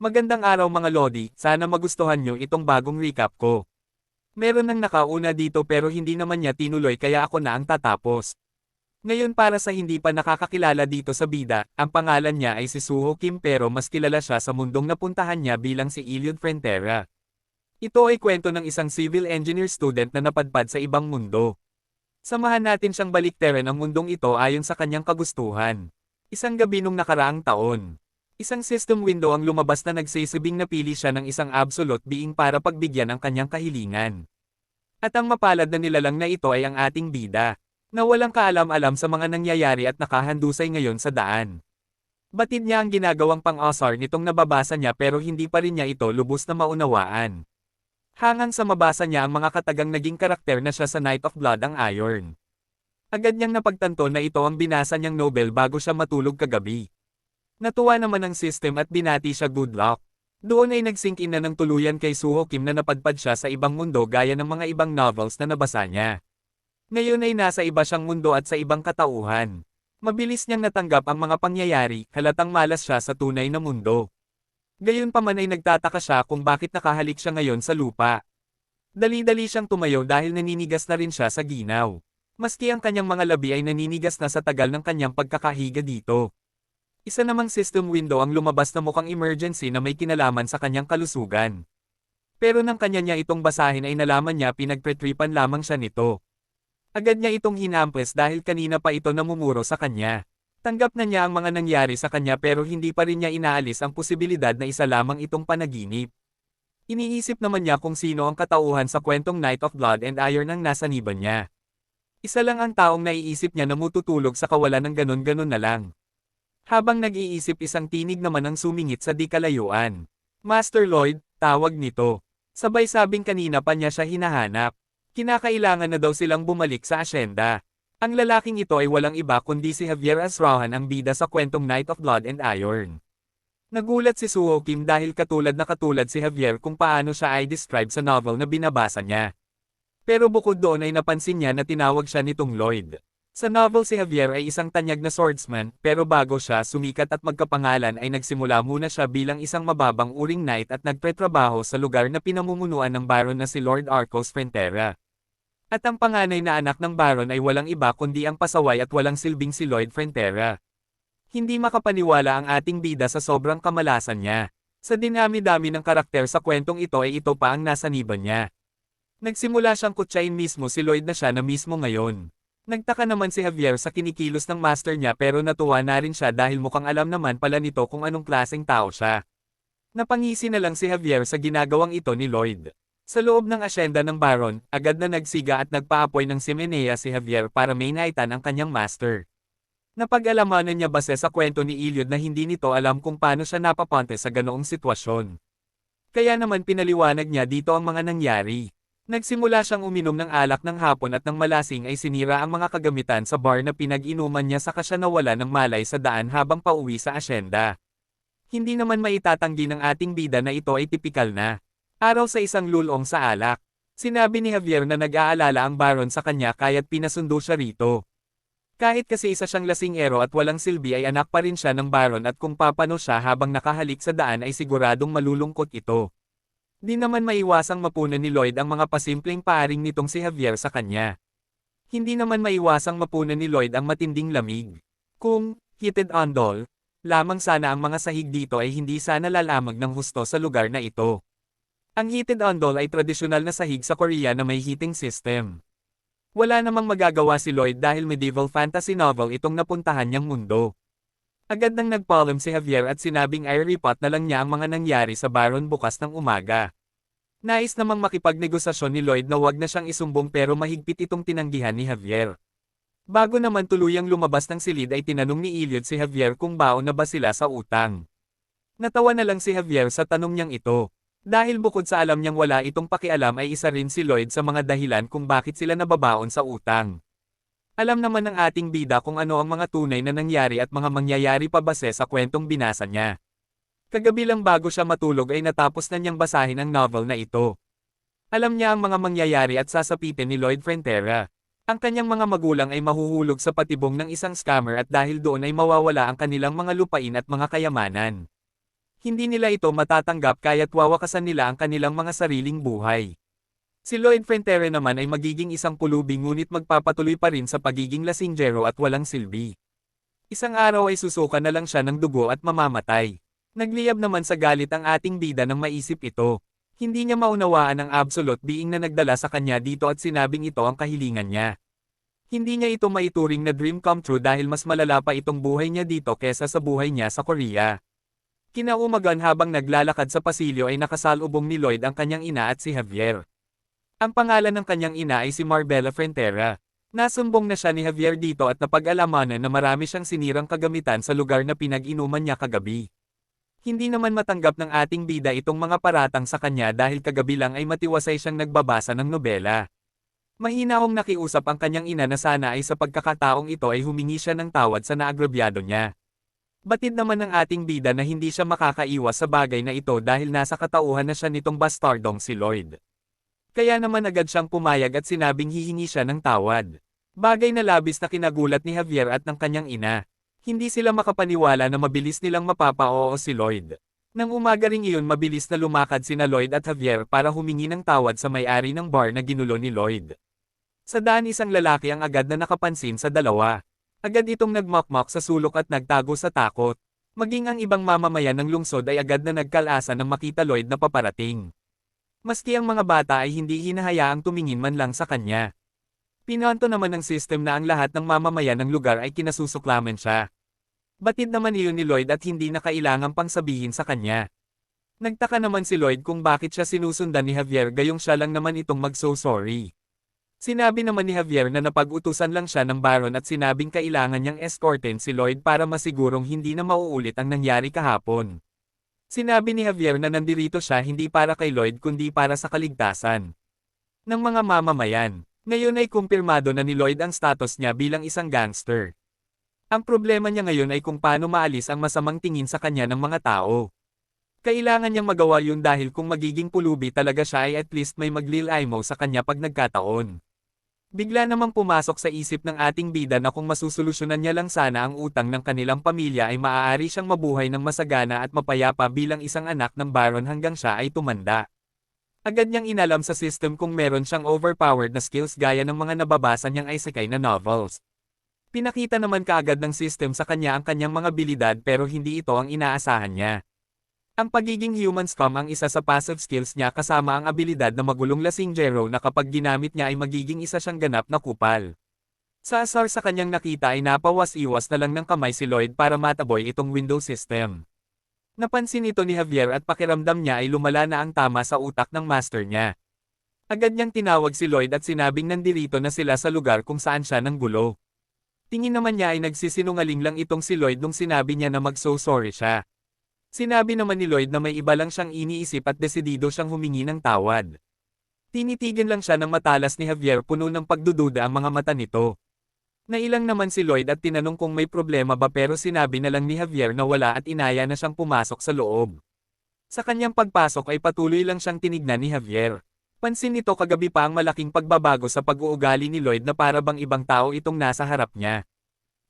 Magandang araw mga Lodi, sana magustuhan nyo itong bagong recap ko. Meron nang nakauna dito pero hindi naman niya tinuloy kaya ako na ang tatapos. Ngayon para sa hindi pa nakakakilala dito sa bida, ang pangalan niya ay si Suho Kim pero mas kilala siya sa mundong napuntahan niya bilang si Ilion Frontera. Ito ay kwento ng isang civil engineer student na napadpad sa ibang mundo. Samahan natin siyang baliktaran ang mundong ito ayon sa kanyang kagustuhan. Isang gabi nung nakaraang taon. Isang system window ang lumabas na nagsisibing napili siya ng isang absolute being para pagbigyan ang kanyang kahilingan. At ang mapalad na nilalang na ito ay ang ating bida, na walang kaalam-alam sa mga nangyayari at nakahandusay ngayon sa daan. Batid niya ang ginagawang pang-asar nitong nababasa niya pero hindi pa rin niya ito lubos na maunawaan. Hangang sa mabasa niya ang mga katagang naging karakter na siya sa Night of Blood ang Iron. Agad niyang napagtanto na ito ang binasa niyang Nobel bago siya matulog kagabi. Natuwa naman ang system at binati siya good luck. Doon ay nagsink in na ng tuluyan kay Suho Kim na napadpad siya sa ibang mundo gaya ng mga ibang novels na nabasa niya. Ngayon ay nasa iba siyang mundo at sa ibang katauhan. Mabilis niyang natanggap ang mga pangyayari, halatang malas siya sa tunay na mundo. Gayon pa man ay nagtataka siya kung bakit nakahalik siya ngayon sa lupa. Dali-dali siyang tumayo dahil naninigas na rin siya sa ginaw. Maski ang kanyang mga labi ay naninigas na sa tagal ng kanyang pagkakahiga dito. Isa namang system window ang lumabas na mukhang emergency na may kinalaman sa kanyang kalusugan. Pero nang kanya niya itong basahin ay nalaman niya pinagpretripan lamang siya nito. Agad niya itong hinampes dahil kanina pa ito namumuro sa kanya. Tanggap na niya ang mga nangyari sa kanya pero hindi pa rin niya inaalis ang posibilidad na isa lamang itong panaginip. Iniisip naman niya kung sino ang katauhan sa kwentong Night of Blood and Iron ang nasaniban niya. Isa lang ang taong naiisip niya na mututulog sa kawalan ng ganon-ganon na lang. Habang nag-iisip isang tinig naman ang sumingit sa di kalayuan. Master Lloyd, tawag nito. Sabay sabing kanina pa niya siya hinahanap. Kinakailangan na daw silang bumalik sa asyenda. Ang lalaking ito ay walang iba kundi si Javier Asrahan ang bida sa kwentong Night of Blood and Iron. Nagulat si Suho Kim dahil katulad na katulad si Javier kung paano siya ay describe sa novel na binabasa niya. Pero bukod doon ay napansin niya na tinawag siya nitong Lloyd. Sa novel si Javier ay isang tanyag na swordsman, pero bago siya sumikat at magkapangalan ay nagsimula muna siya bilang isang mababang uring knight at nagpretrabaho sa lugar na pinamumunuan ng baron na si Lord Arcos Frontera. At ang panganay na anak ng baron ay walang iba kundi ang pasaway at walang silbing si Lloyd Frontera. Hindi makapaniwala ang ating bida sa sobrang kamalasan niya. Sa dinami-dami ng karakter sa kwentong ito ay ito pa ang nasaniban niya. Nagsimula siyang kutsain mismo si Lloyd na siya na mismo ngayon. Nagtaka naman si Javier sa kinikilos ng master niya pero natuwa na rin siya dahil mukhang alam naman pala nito kung anong klaseng tao siya. Napangisi na lang si Javier sa ginagawang ito ni Lloyd. Sa loob ng asyenda ng Baron, agad na nagsiga at nagpaapoy ng simenea si Javier para may naitan ang kanyang master. Napag-alamanan niya base sa kwento ni Iliod na hindi nito alam kung paano siya napaponte sa ganoong sitwasyon. Kaya naman pinaliwanag niya dito ang mga nangyari. Nagsimula siyang uminom ng alak ng hapon at ng malasing ay sinira ang mga kagamitan sa bar na pinag-inuman niya saka siya nawala ng malay sa daan habang pauwi sa asyenda. Hindi naman maitatanggi ng ating bida na ito ay tipikal na. Araw sa isang lulong sa alak. Sinabi ni Javier na nag-aalala ang baron sa kanya kaya't pinasundo siya rito. Kahit kasi isa siyang lasingero at walang silbi ay anak pa rin siya ng baron at kung papano siya habang nakahalik sa daan ay siguradong malulungkot ito. Di naman maiwasang mapunan ni Lloyd ang mga pasimpleng paaring nitong si Javier sa kanya. Hindi naman maiwasang mapunan ni Lloyd ang matinding lamig. Kung, heated ondol, lamang sana ang mga sahig dito ay hindi sana lalamag ng husto sa lugar na ito. Ang heated ondol ay tradisyonal na sahig sa Korea na may heating system. Wala namang magagawa si Lloyd dahil medieval fantasy novel itong napuntahan niyang mundo. Agad nang nagpalm si Javier at sinabing i-repot na lang niya ang mga nangyari sa Baron bukas ng umaga. Nais namang makipagnegosasyon ni Lloyd na wag na siyang isumbong pero mahigpit itong tinanggihan ni Javier. Bago naman tuluyang lumabas ng silid ay tinanong ni Iliad si Javier kung baon na ba sila sa utang. Natawa na lang si Javier sa tanong niyang ito. Dahil bukod sa alam niyang wala itong pakialam ay isa rin si Lloyd sa mga dahilan kung bakit sila nababaon sa utang. Alam naman ng ating bida kung ano ang mga tunay na nangyari at mga mangyayari pa base sa kwentong binasa niya. Kagabi lang bago siya matulog ay natapos na niyang basahin ang novel na ito. Alam niya ang mga mangyayari at sasapitin ni Lloyd Frontera. Ang kanyang mga magulang ay mahuhulog sa patibong ng isang scammer at dahil doon ay mawawala ang kanilang mga lupain at mga kayamanan. Hindi nila ito matatanggap kaya't wawakasan nila ang kanilang mga sariling buhay. Si Lloyd Frentere naman ay magiging isang pulubi ngunit magpapatuloy pa rin sa pagiging lasinggero at walang silbi. Isang araw ay susuka na lang siya ng dugo at mamamatay. Nagliyab naman sa galit ang ating bida nang maisip ito. Hindi niya maunawaan ang absolute being na nagdala sa kanya dito at sinabing ito ang kahilingan niya. Hindi niya ito maituring na dream come true dahil mas malala pa itong buhay niya dito kesa sa buhay niya sa Korea. Kinaumagan habang naglalakad sa pasilyo ay nakasalubong ni Lloyd ang kanyang ina at si Javier. Ang pangalan ng kanyang ina ay si Marbella Frontera. Nasumbong na siya ni Javier dito at napag-alamanan na marami siyang sinirang kagamitan sa lugar na pinag-inuman niya kagabi. Hindi naman matanggap ng ating bida itong mga paratang sa kanya dahil kagabi lang ay matiwasay siyang nagbabasa ng nobela. Mahinahong nakiusap ang kanyang ina na sana ay sa pagkakataong ito ay humingi siya ng tawad sa naagrabyado niya. Batid naman ng ating bida na hindi siya makakaiwas sa bagay na ito dahil nasa katauhan na siya nitong bastardong si Lloyd. Kaya naman agad siyang pumayag at sinabing hihingi siya ng tawad. Bagay na labis na kinagulat ni Javier at ng kanyang ina. Hindi sila makapaniwala na mabilis nilang mapapa-oo si Lloyd. Nang umaga ring iyon mabilis na lumakad sina Lloyd at Javier para humingi ng tawad sa may-ari ng bar na ginulo ni Lloyd. Sa daan isang lalaki ang agad na nakapansin sa dalawa. Agad itong nagmakmak sa sulok at nagtago sa takot. Maging ang ibang mamamayan ng lungsod ay agad na nagkalasa nang makita Lloyd na paparating. Maski ang mga bata ay hindi hinahayaang tumingin man lang sa kanya. Pinanto naman ng system na ang lahat ng mamamayan ng lugar ay kinasusuklaman siya. Batid naman iyon ni Lloyd at hindi na kailangang pang sabihin sa kanya. Nagtaka naman si Lloyd kung bakit siya sinusundan ni Javier gayong siya lang naman itong mag-so sorry. Sinabi naman ni Javier na napag-utusan lang siya ng baron at sinabing kailangan niyang escorten si Lloyd para masigurong hindi na mauulit ang nangyari kahapon. Sinabi ni Javier na nandirito siya hindi para kay Lloyd kundi para sa kaligtasan ng mga mamamayan. Ngayon ay kumpirmado na ni Lloyd ang status niya bilang isang gangster. Ang problema niya ngayon ay kung paano maalis ang masamang tingin sa kanya ng mga tao. Kailangan niyang magawa yun dahil kung magiging pulubi talaga siya ay at least may maglil mo sa kanya pag nagkataon. Bigla namang pumasok sa isip ng ating bida na kung masusolusyonan niya lang sana ang utang ng kanilang pamilya ay maaari siyang mabuhay ng masagana at mapayapa bilang isang anak ng baron hanggang siya ay tumanda. Agad niyang inalam sa system kung meron siyang overpowered na skills gaya ng mga nababasa niyang isekay na novels. Pinakita naman kaagad ng system sa kanya ang kanyang mga bilidad pero hindi ito ang inaasahan niya. Ang pagiging human scum ang isa sa passive skills niya kasama ang abilidad na magulong lasinggero na kapag ginamit niya ay magiging isa siyang ganap na kupal. Sa asar sa kanyang nakita ay napawas-iwas na lang ng kamay si Lloyd para mataboy itong window system. Napansin ito ni Javier at pakiramdam niya ay lumala na ang tama sa utak ng master niya. Agad niyang tinawag si Lloyd at sinabing nandirito na sila sa lugar kung saan siya nang gulo. Tingin naman niya ay nagsisinungaling lang itong si Lloyd nung sinabi niya na mag-so sorry siya. Sinabi naman ni Lloyd na may iba lang siyang iniisip at desidido siyang humingi ng tawad. Tinitigan lang siya ng matalas ni Javier puno ng pagdududa ang mga mata nito. Nailang naman si Lloyd at tinanong kung may problema ba pero sinabi na lang ni Javier na wala at inaya na siyang pumasok sa loob. Sa kanyang pagpasok ay patuloy lang siyang tinignan ni Javier. Pansin nito kagabi pa ang malaking pagbabago sa pag-uugali ni Lloyd na para bang ibang tao itong nasa harap niya.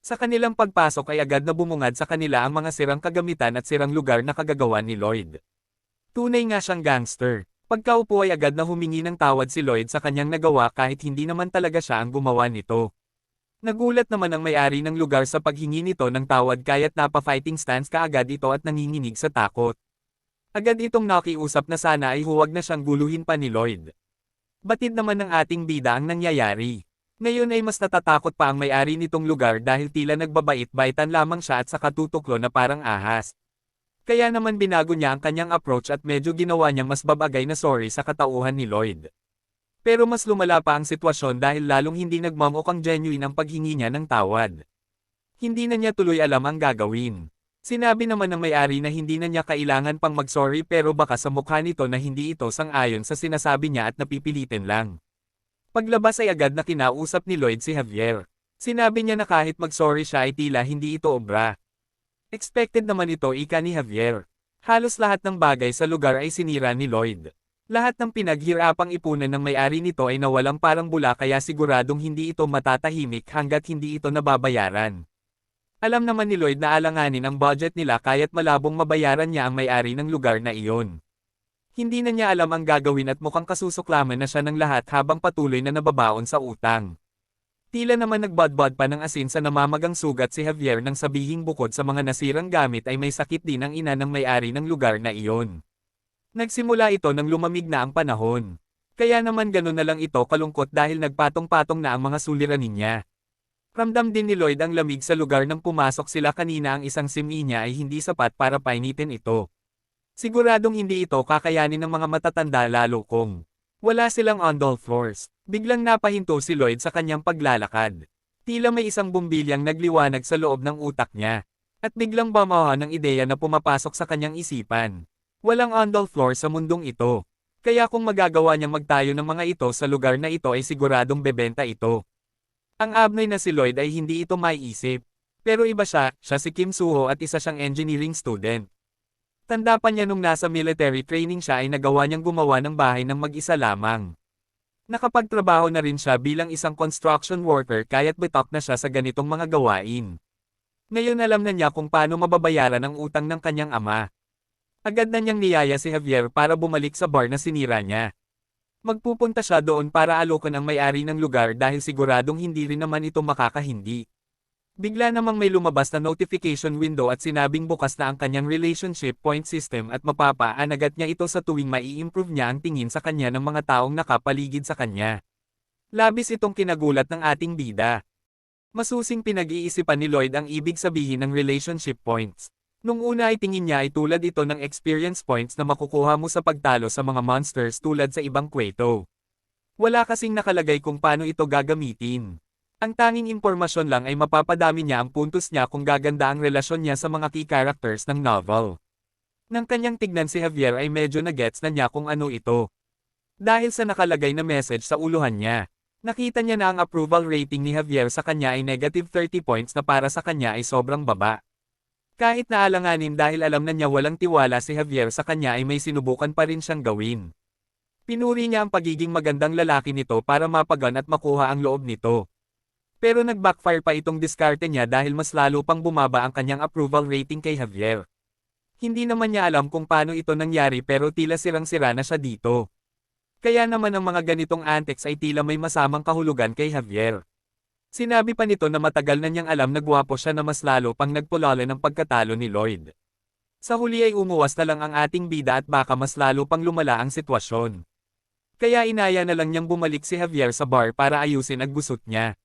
Sa kanilang pagpasok ay agad na bumungad sa kanila ang mga sirang kagamitan at sirang lugar na kagagawa ni Lloyd. Tunay nga siyang gangster. Pagkaupo ay agad na humingi ng tawad si Lloyd sa kanyang nagawa kahit hindi naman talaga siya ang gumawa nito. Nagulat naman ang may-ari ng lugar sa paghingi nito ng tawad kaya't napa-fighting stance kaagad ito at nanginginig sa takot. Agad itong nakiusap na sana ay huwag na siyang guluhin pa ni Lloyd. Batid naman ng ating bida ang nangyayari. Ngayon ay mas natatakot pa ang may-ari nitong lugar dahil tila nagbabait-baitan lamang siya at sa katutuklo na parang ahas. Kaya naman binago niya ang kanyang approach at medyo ginawa niyang mas babagay na sorry sa katauhan ni Lloyd. Pero mas lumala pa ang sitwasyon dahil lalong hindi nagmamukang genuine ang paghingi niya ng tawad. Hindi na niya tuloy alam ang gagawin. Sinabi naman ng may-ari na hindi na niya kailangan pang mag-sorry pero baka sa mukha nito na hindi ito sang-ayon sa sinasabi niya at napipilitin lang. Paglabas ay agad na kinausap ni Lloyd si Javier. Sinabi niya na kahit mag-sorry siya ay tila hindi ito obra. Expected naman ito ika ni Javier. Halos lahat ng bagay sa lugar ay sinira ni Lloyd. Lahat ng pinaghirapang ipunan ng may-ari nito ay nawalang parang bula kaya siguradong hindi ito matatahimik hanggat hindi ito nababayaran. Alam naman ni Lloyd na alanganin ang budget nila kaya't malabong mabayaran niya ang may-ari ng lugar na iyon. Hindi na niya alam ang gagawin at mukhang kasusuklaman na siya ng lahat habang patuloy na nababaon sa utang. Tila naman nagbadbad pa ng asin sa namamagang sugat si Javier nang sabihing bukod sa mga nasirang gamit ay may sakit din ang ina ng may-ari ng lugar na iyon. Nagsimula ito nang lumamig na ang panahon. Kaya naman ganun na lang ito kalungkot dahil nagpatong-patong na ang mga suliranin niya. Ramdam din ni Lloyd ang lamig sa lugar nang pumasok sila kanina ang isang simi niya ay hindi sapat para painitin ito. Siguradong hindi ito kakayanin ng mga matatanda lalo kung wala silang on-doll floors. Biglang napahinto si Lloyd sa kanyang paglalakad. Tila may isang bumbilyang nagliwanag sa loob ng utak niya. At biglang bamaha ng ideya na pumapasok sa kanyang isipan. Walang on-doll floor sa mundong ito. Kaya kung magagawa niyang magtayo ng mga ito sa lugar na ito ay siguradong bebenta ito. Ang abnoy na si Lloyd ay hindi ito maiisip. Pero iba siya, siya si Kim Suho at isa siyang engineering student. Tanda pa niya nung nasa military training siya ay nagawa niyang gumawa ng bahay ng mag-isa lamang. Nakapagtrabaho na rin siya bilang isang construction worker kaya't bitak na siya sa ganitong mga gawain. Ngayon alam na niya kung paano mababayaran ang utang ng kanyang ama. Agad na niyang niyaya si Javier para bumalik sa bar na sinira niya. Magpupunta siya doon para alokan ang may-ari ng lugar dahil siguradong hindi rin naman ito makakahindi. Bigla namang may lumabas na notification window at sinabing bukas na ang kanyang relationship point system at mapapaanagat niya ito sa tuwing mai-improve niya ang tingin sa kanya ng mga taong nakapaligid sa kanya. Labis itong kinagulat ng ating bida. Masusing pinag-iisipan ni Lloyd ang ibig sabihin ng relationship points. Nung una ay tingin niya ay tulad ito ng experience points na makukuha mo sa pagtalo sa mga monsters tulad sa ibang kweto. Wala kasing nakalagay kung paano ito gagamitin. Ang tanging impormasyon lang ay mapapadami niya ang puntos niya kung gaganda ang relasyon niya sa mga key characters ng novel. Nang kanyang tignan si Javier ay medyo nagets na niya kung ano ito. Dahil sa nakalagay na message sa uluhan niya, nakita niya na ang approval rating ni Javier sa kanya ay negative 30 points na para sa kanya ay sobrang baba. Kahit naalanganin dahil alam na niya walang tiwala si Javier sa kanya ay may sinubukan pa rin siyang gawin. Pinuri niya ang pagiging magandang lalaki nito para mapagan at makuha ang loob nito. Pero nag-backfire pa itong diskarte niya dahil mas lalo pang bumaba ang kanyang approval rating kay Javier. Hindi naman niya alam kung paano ito nangyari pero tila sirang-sira na siya dito. Kaya naman ang mga ganitong antics ay tila may masamang kahulugan kay Javier. Sinabi pa nito na matagal na niyang alam na gwapo siya na mas lalo pang nagpulala ng pagkatalo ni Lloyd. Sa huli ay umuwas na lang ang ating bida at baka mas lalo pang lumala ang sitwasyon. Kaya inaya na lang niyang bumalik si Javier sa bar para ayusin ang gusot niya.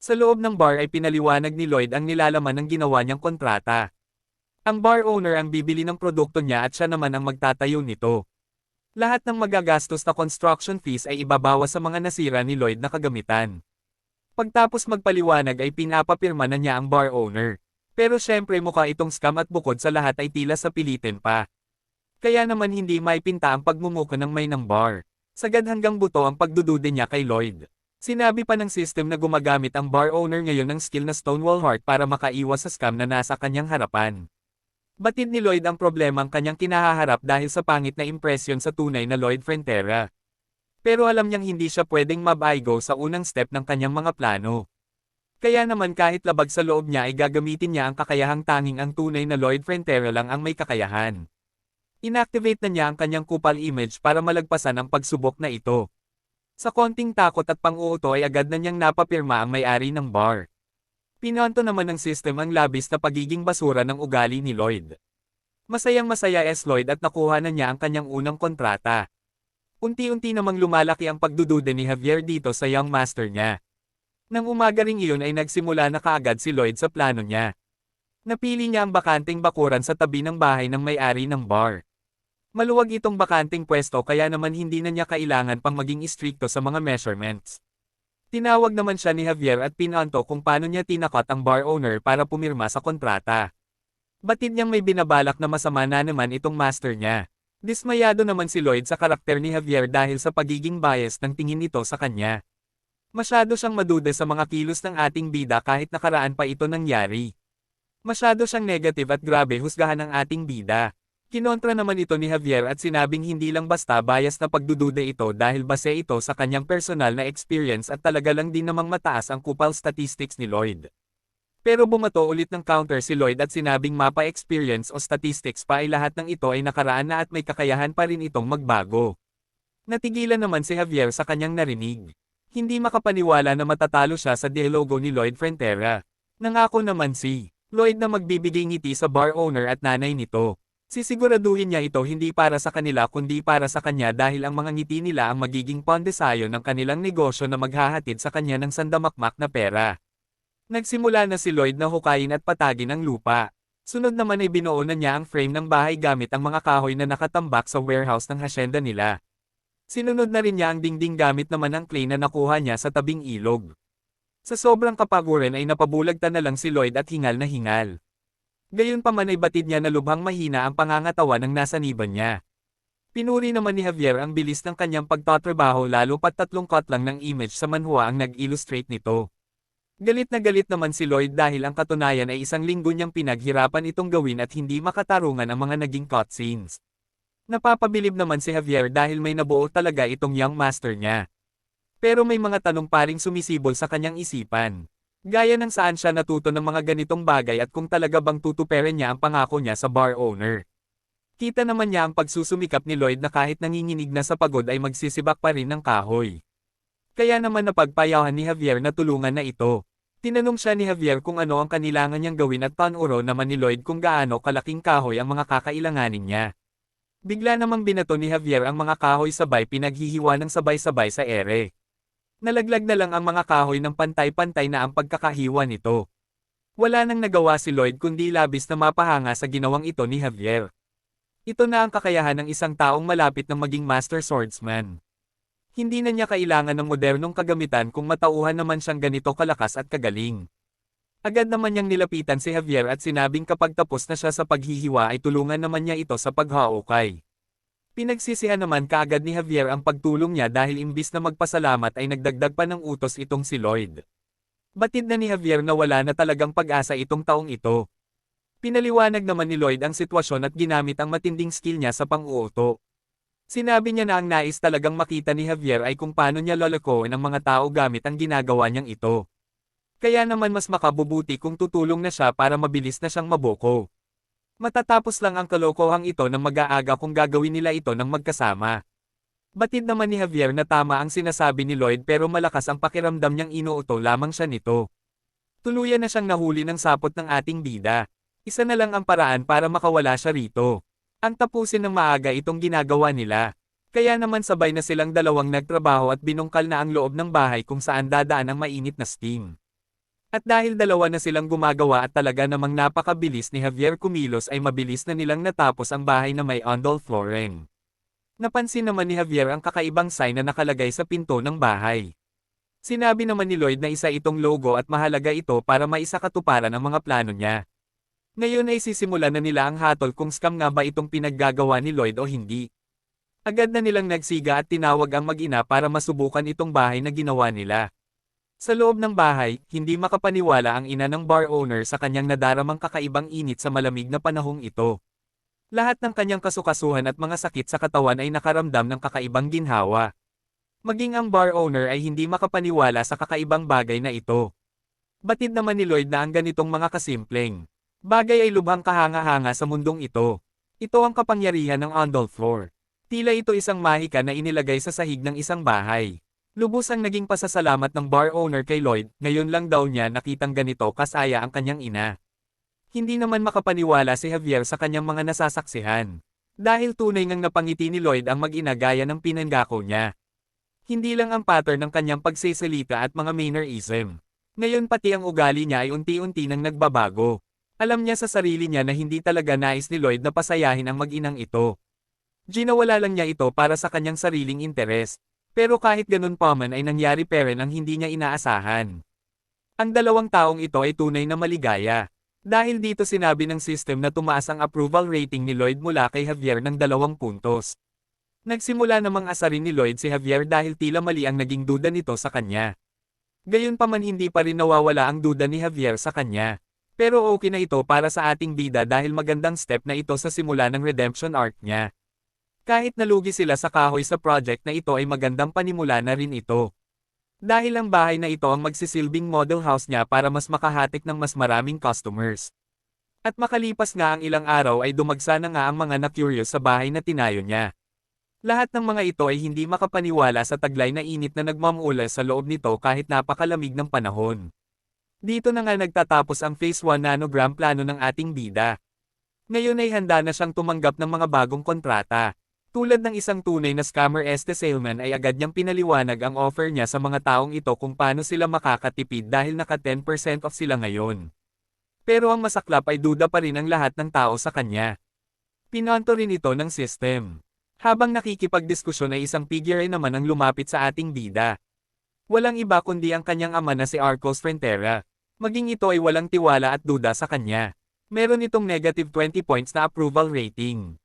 Sa loob ng bar ay pinaliwanag ni Lloyd ang nilalaman ng ginawa niyang kontrata. Ang bar owner ang bibili ng produkto niya at siya naman ang magtatayo nito. Lahat ng magagastos na construction fees ay ibabawas sa mga nasira ni Lloyd na kagamitan. Pagtapos magpaliwanag ay pinapapirma na niya ang bar owner. Pero syempre mukha itong scam at bukod sa lahat ay tila sa pilitin pa. Kaya naman hindi maipinta ang pagmumuko ng may ng bar. Sagad hanggang buto ang pagdudude niya kay Lloyd. Sinabi pa ng system na gumagamit ang bar owner ngayon ng skill na Stonewall Heart para makaiwas sa scam na nasa kanyang harapan. Batid ni Lloyd ang problema ang kanyang kinahaharap dahil sa pangit na impresyon sa tunay na Lloyd Frontera. Pero alam niyang hindi siya pwedeng mabaigo sa unang step ng kanyang mga plano. Kaya naman kahit labag sa loob niya ay gagamitin niya ang kakayahang tanging ang tunay na Lloyd Frontera lang ang may kakayahan. Inactivate na niya ang kanyang kupal image para malagpasan ang pagsubok na ito. Sa konting takot at pang-uuto ay agad na niyang napapirma ang may-ari ng bar. Pinonto naman ng system ang labis na pagiging basura ng ugali ni Lloyd. Masayang masaya es Lloyd at nakuha na niya ang kanyang unang kontrata. Unti-unti namang lumalaki ang pagdududa ni Javier dito sa young master niya. Nang umaga ring iyon ay nagsimula na kaagad si Lloyd sa plano niya. Napili niya ang bakanting bakuran sa tabi ng bahay ng may-ari ng bar. Maluwag itong bakanting pwesto kaya naman hindi na niya kailangan pang maging istrikto sa mga measurements. Tinawag naman siya ni Javier at pinanto kung paano niya tinakot ang bar owner para pumirma sa kontrata. Batid niyang may binabalak na masama na naman itong master niya. Dismayado naman si Lloyd sa karakter ni Javier dahil sa pagiging bias ng tingin nito sa kanya. Masyado siyang maduda sa mga kilos ng ating bida kahit nakaraan pa ito nangyari. Masyado siyang negative at grabe husgahan ng ating bida. Kinontra naman ito ni Javier at sinabing hindi lang basta bias na pagdududa ito dahil base ito sa kanyang personal na experience at talaga lang din namang mataas ang kupal statistics ni Lloyd. Pero bumato ulit ng counter si Lloyd at sinabing mapa experience o statistics pa ay lahat ng ito ay nakaraan na at may kakayahan pa rin itong magbago. Natigilan naman si Javier sa kanyang narinig. Hindi makapaniwala na matatalo siya sa dialogo ni Lloyd Frontera. Nangako naman si Lloyd na magbibigay ngiti sa bar owner at nanay nito. Sisiguraduhin niya ito hindi para sa kanila kundi para sa kanya dahil ang mga ngiti nila ang magiging pandesayo ng kanilang negosyo na maghahatid sa kanya ng sandamakmak na pera. Nagsimula na si Lloyd na hukayin at patagin ang lupa. Sunod naman ay binuo na niya ang frame ng bahay gamit ang mga kahoy na nakatambak sa warehouse ng hasyenda nila. Sinunod na rin niya ang dingding gamit naman ang clay na nakuha niya sa tabing ilog. Sa sobrang kapaguran ay napabulagta na lang si Lloyd at hingal na hingal. Gayunpaman ay batid niya na lubhang mahina ang pangangatawan ng nasa niban niya. Pinuri naman ni Javier ang bilis ng kanyang pagtatrabaho lalo pat tatlong cut lang ng image sa manhwa ang nag-illustrate nito. Galit na galit naman si Lloyd dahil ang katunayan ay isang linggo niyang pinaghirapan itong gawin at hindi makatarungan ang mga naging cutscenes. Napapabilib naman si Javier dahil may nabuo talaga itong young master niya. Pero may mga tanong pa ring sumisibol sa kanyang isipan. Gaya ng saan siya natuto ng mga ganitong bagay at kung talaga bang tutuperin niya ang pangako niya sa bar owner. Kita naman niya ang pagsusumikap ni Lloyd na kahit nanginginig na sa pagod ay magsisibak pa rin ng kahoy. Kaya naman napagpayawan ni Javier na tulungan na ito. Tinanong siya ni Javier kung ano ang kanilangan niyang gawin at panuro naman ni Lloyd kung gaano kalaking kahoy ang mga kakailanganin niya. Bigla namang binato ni Javier ang mga kahoy sabay pinaghihiwa ng sabay-sabay sa ere. Nalaglag na lang ang mga kahoy ng pantay-pantay na ang pagkakahiwa nito. Wala nang nagawa si Lloyd kundi labis na mapahanga sa ginawang ito ni Javier. Ito na ang kakayahan ng isang taong malapit ng maging master swordsman. Hindi na niya kailangan ng modernong kagamitan kung matauhan naman siyang ganito kalakas at kagaling. Agad naman niyang nilapitan si Javier at sinabing kapag tapos na siya sa paghihiwa ay tulungan naman niya ito sa paghaukay. Pinagsisihan naman kaagad ni Javier ang pagtulong niya dahil imbis na magpasalamat ay nagdagdag pa ng utos itong si Lloyd. Batid na ni Javier na wala na talagang pag-asa itong taong ito. Pinaliwanag naman ni Lloyd ang sitwasyon at ginamit ang matinding skill niya sa pang-uuto. Sinabi niya na ang nais talagang makita ni Javier ay kung paano niya lolokohin ang mga tao gamit ang ginagawa niyang ito. Kaya naman mas makabubuti kung tutulong na siya para mabilis na siyang maboko. Matatapos lang ang kalokohang ito ng mag-aaga kung gagawin nila ito ng magkasama. Batid naman ni Javier na tama ang sinasabi ni Lloyd pero malakas ang pakiramdam niyang inuuto lamang siya nito. Tuluyan na siyang nahuli ng sapot ng ating bida. Isa na lang ang paraan para makawala siya rito. Ang tapusin ng maaga itong ginagawa nila. Kaya naman sabay na silang dalawang nagtrabaho at binungkal na ang loob ng bahay kung saan dadaan ang mainit na steam. At dahil dalawa na silang gumagawa at talaga namang napakabilis ni Javier Cumilos ay mabilis na nilang natapos ang bahay na may ondol flooring. Napansin naman ni Javier ang kakaibang sign na nakalagay sa pinto ng bahay. Sinabi naman ni Lloyd na isa itong logo at mahalaga ito para maisakatuparan ang mga plano niya. Ngayon ay sisimulan na nila ang hatol kung scam nga ba itong pinaggagawa ni Lloyd o hindi. Agad na nilang nagsiga at tinawag ang mag-ina para masubukan itong bahay na ginawa nila. Sa loob ng bahay, hindi makapaniwala ang ina ng bar owner sa kanyang nadaramang kakaibang init sa malamig na panahong ito. Lahat ng kanyang kasukasuhan at mga sakit sa katawan ay nakaramdam ng kakaibang ginhawa. Maging ang bar owner ay hindi makapaniwala sa kakaibang bagay na ito. Batid naman ni Lloyd na ang ganitong mga kasimpleng bagay ay lubhang kahanga-hanga sa mundong ito. Ito ang kapangyarihan ng Ondol Floor. Tila ito isang mahika na inilagay sa sahig ng isang bahay. Lubos ang naging pasasalamat ng bar owner kay Lloyd, ngayon lang daw niya nakitang ganito kasaya ang kanyang ina. Hindi naman makapaniwala si Javier sa kanyang mga nasasaksihan. Dahil tunay ngang napangiti ni Lloyd ang mag-ina gaya ng pinanggako niya. Hindi lang ang pattern ng kanyang pagsisalita at mga mannerism. Ngayon pati ang ugali niya ay unti-unti nang nagbabago. Alam niya sa sarili niya na hindi talaga nais ni Lloyd na pasayahin ang mag-inang ito. Ginawala lang niya ito para sa kanyang sariling interes, pero kahit ganun pa man ay nangyari pa rin ang hindi niya inaasahan. Ang dalawang taong ito ay tunay na maligaya. Dahil dito sinabi ng system na tumaas ang approval rating ni Lloyd mula kay Javier ng dalawang puntos. Nagsimula namang asarin ni Lloyd si Javier dahil tila mali ang naging duda nito sa kanya. Gayunpaman hindi pa rin nawawala ang duda ni Javier sa kanya. Pero okay na ito para sa ating bida dahil magandang step na ito sa simula ng redemption arc niya. Kahit nalugi sila sa kahoy sa project na ito ay magandang panimula na rin ito. Dahil ang bahay na ito ang magsisilbing model house niya para mas makahatik ng mas maraming customers. At makalipas nga ang ilang araw ay dumagsa na nga ang mga na-curious sa bahay na tinayo niya. Lahat ng mga ito ay hindi makapaniwala sa taglay na init na nagmamula sa loob nito kahit napakalamig ng panahon. Dito na nga nagtatapos ang Phase 1 nanogram plano ng ating bida. Ngayon ay handa na siyang tumanggap ng mga bagong kontrata. Tulad ng isang tunay na scammer este salesman ay agad niyang pinaliwanag ang offer niya sa mga taong ito kung paano sila makakatipid dahil naka 10% off sila ngayon. Pero ang masaklap ay duda pa rin ang lahat ng tao sa kanya. Pinonto rin ito ng system. Habang nakikipagdiskusyon ay isang figure ay naman ang lumapit sa ating bida. Walang iba kundi ang kanyang ama na si Arcos Frontera. Maging ito ay walang tiwala at duda sa kanya. Meron itong negative 20 points na approval rating.